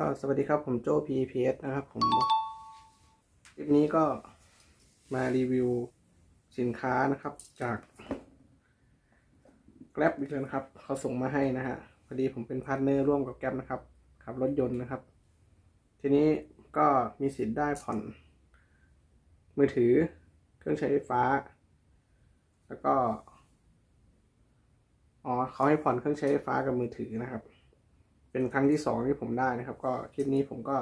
ก็สวัสดีครับผมโจ้ PPS นะครับผมคลิปนี้ก็มารีวิวสินค้านะครับจาก Grab อีกแล้วนะครับเขาส่งมาให้นะฮะพอดีผมเป็นพาร์ทเนอร์ร่วมกับ Grab นะครับขับรถยนต์นะครับ ทีนี้ก็มีสิทธิ์ได้ผ่อน มือถือเครื่องใช้ไฟฟ้า แล้วก็อ๋อเขาให้ผ่อนเครื่องใช้ไฟฟ้ากับมือถือนะครับ เป็นครั้งที่สองที่ผมได้นะครับ ก็คลิปนี้ผมก็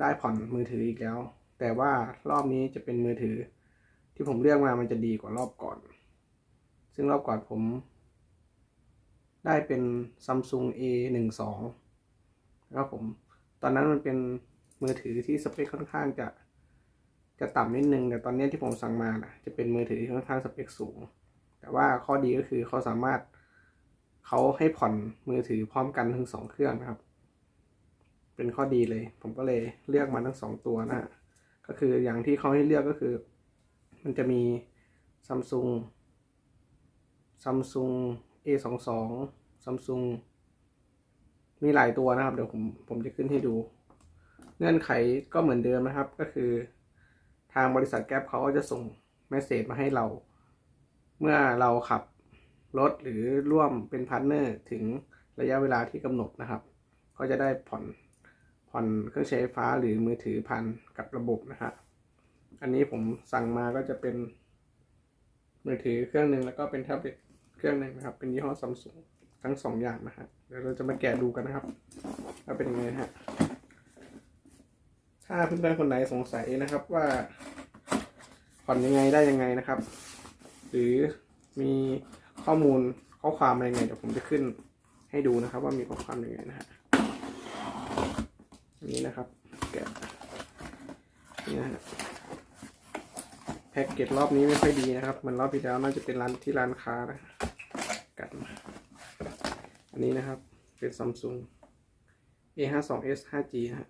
ได้ผ่อนมือถืออีกแล้ว แต่ว่ารอบนี้จะเป็นมือถือ ที่ผมเลือกมามันจะดีกว่ารอบก่อน ซึ่งรอบก่อนผม ได้เป็น Samsung A 1 2นะครับผม ตอนนั้นมันเป็นมือถือที่สเปคค่อนข้างจะจะต่ำนิดนึงแต่ตอนนี้ที่ผมสั่งมานะจะเป็นมือถือที่ค่อนข้างสเปคสูง แต่ว่าข้อดีก็คือเขาสามารถ เขาให้ผ่อนมือถือพร้อมกันทั้งสองเครื่องนะครับ เป็นข้อดีเลย ผมก็เลยเลือกมาทั้งสองตัวนะ ก็คืออย่างที่เขาให้เลือกก็คือ มันจะมี Samsung Samsung A 2 2 Samsung มีหลายตัวนะครับ เดี๋ยวผมผมจะขึ้นให้ดู เงื่อนไขก็เหมือนเดิมนะครับ ก็คือทางบริษัทแก๊ปเขาก็จะส่งเมสเซจมาให้เรา เมื่อเราขับ รถหรือร่วมเป็นพาร์ทเนอร์ถึงระยะเวลาที่กำหนดนะครับ ก็จะได้ผ่อนผ่อนเครื่องใช้ไฟฟ้าหรือมือถือผ่านกับระบบนะฮะอันนี้ผมสั่งมาก็จะเป็น มือถือเครื่องหนึ่งแล้วก็เป็นแท็บเล็ตเครื่องหนึ่งนะครับ เป็นยี่ห้อซัมซุงทั้งสองอย่างนะฮะเดี๋ยวเราจะมาแกะดูกันนะครับว่าเป็นยังไงฮะถ้าเพื่อนๆคนไหนสงสัยนะครับว่าผ่อนยังไงได้ยังไงนะครับ หรือมี ข้อมูลข้อความอะไรไงเดี๋ยวผมจะขึ้นให้ดูนะครับ ว่ามีข้อความยังไงนะฮะนี้นะครับแกะนี่นะฮะแพ็กเกจรอบนี้ไม่ค่อยดีนะครับเหมันรอบที่แล้วน่าจะเป็นร้านที่ร้านค้านะกัดมาอันนี้นะครับเป็น Samsung A52s 5G ฮะ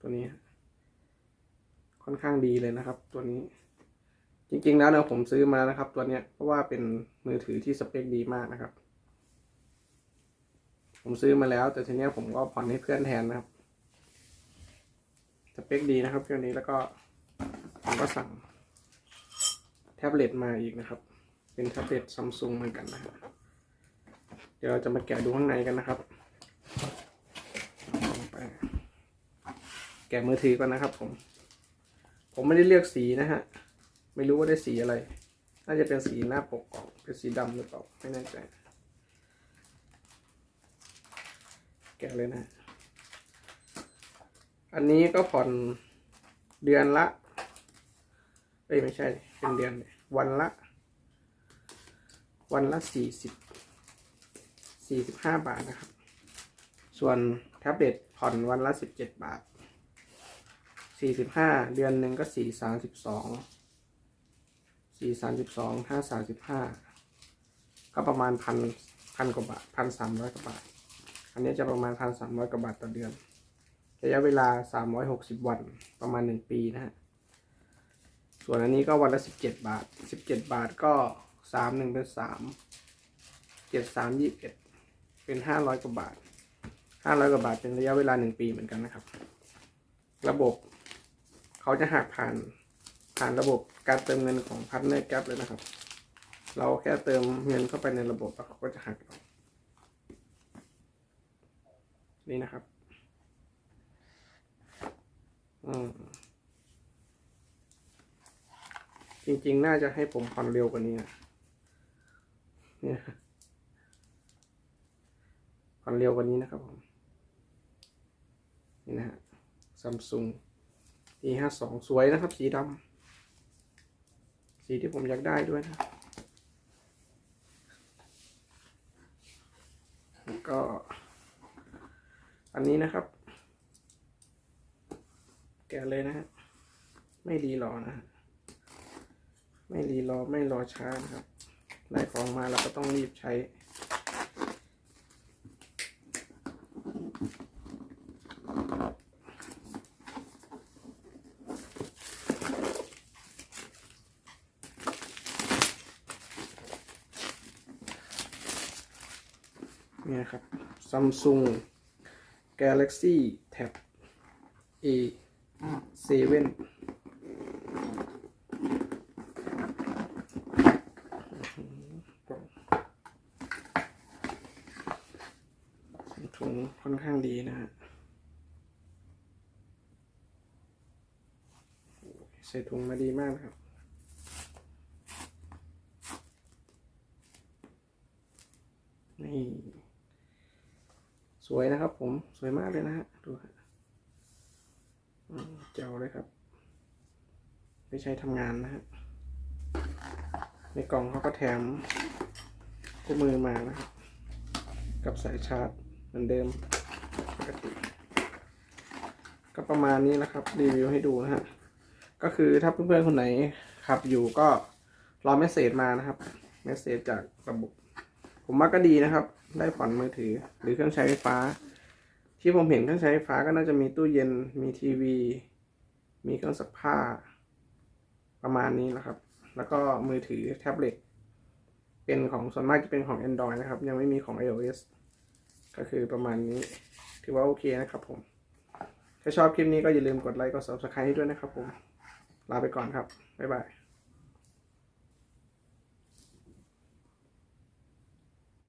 ตัวนี้ ค่อนข้างดีเลยนะครับตัวนี้ จริงๆแล้วเนี่ยผมซื้อมานะครับ ตัวเนี้ยเพราะว่าเป็นมือถือที่สเปคดีมากนะครับ ผมซื้อมาแล้ว แต่ทีเนี้ยผมก็ผ่อนให้เพื่อนแทนนะครับ สเปคดีนะครับเครื่องนี้แล้วก็ผมก็สั่งแท็บเล็ตมาอีกนะครับ เป็นแท็บเล็ตซัมซุงเหมือนกันนะครับเดี๋ยวเราจะมาแกะดูข้างในกันนะครับไปแกะมือถือก่อนนะครับผม ผมไม่ได้เลือกสีนะฮะ ไม่รู้ว่าได้สีอะไร น่าจะเป็นสีหน้าปกกล่องเป็นสีดำหรือเปล่า ไม่แน่ใจ แกะเลยนะ อันนี้ก็ผ่อนเดือนละ เอ้ยไม่ใช่ เป็นเดือน วันละ วันละสี่สิบ สี่สิบห้าบาทนะครับ ส่วนแท็บเล็ตผ่อนวันละสิบเจ็ดบาท สี่สิบห้า เดือนหนึ่งก็สี่สามสิบสอง สี่สามสิบสองห้าสามสิบห้าก็ประมาณพันพันกว่าบาทพันสามร้อยกว่าบาท อันนี้จะประมาณพันสามร้อยกว่าบาทต่อเดือน ระยะเวลาสามร้อยหกสิบวันประมาณหนึ่งปีนะฮะ ส่วนอันนี้ก็วันละสิบเจ็ดบาทสิบเจ็ดบาทก็สามหนึ่งเป็นสามเจ็ดสามยี่สิบเอ็ดเป็นห้าร้อยกว่าบาทห้าร้อยกว่าบาทเป็นระยะเวลาหนึ่งปีเหมือนกันนะครับ ระบบเขาจะหักผ่าน ผ่านระบบการเติมเงินของพาร์ทเนอร์แก๊ปเลยนะครับ เราแค่เติมเงินเข้าไปในระบบแล้วเขาก็จะหักนี่นะครับ อืมจริงๆ น่าจะให้ผมผ่อนเร็วกว่านี้นะเนี่ยผ่อนเร็วกว่านี้นะครับผม นี่นะฮะซัมซุง e ห้าสองสวยนะครับ สีดำ สีที่ผมอยากได้ด้วยนะแล้วก็ อันนี้นะครับ แกะเลยนะฮะไม่รีรอนะฮะไม่รีรอไม่รอช้านะครับ ได้ของมาเราก็ต้องรีบใช้ นี่ครับ Samsung Galaxy Tab A 7ถุงค่อนข้างดีนะฮะใส่ถุงมาดีมากนะครับนี่ สวยนะครับ ผมสวยมากเลยนะฮะดูฮะเจ๋วเลยครับไปใช้ทำงานนะฮะในกล่องเขาก็แถมคู่มือมานะครับ กับสายชาร์จเหมือนเดิมปกติก็ประมาณนี้นะครับ รีวิวให้ดูนะฮะก็คือถ้าเพื่อนๆคนไหนขับอยู่ก็รอเมสเซจมานะครับเมสเซจจากระบบ ผมว่าก็ดีนะครับ ได้ผ่อนมือถือ หรือเครื่องใช้ไฟฟ้า ที่ผมเห็นเครื่องใช้ไฟฟ้าก็น่าจะมีตู้เย็นมีทีวี มีเครื่องซักผ้า ประมาณนี้นะครับ แล้วก็มือถือแท็บเล็ตเป็นของส่วนมากจะเป็นของ Android นะครับ ยังไม่มีของ iOS ก็คือประมาณนี้ ถือว่าโอเคนะครับผม ถ้าชอบคลิปนี้ก็อย่าลืมกดไลค์กด subscribe ให้ด้วยนะครับผม ลาไปก่อนครับ บ๊ายบาย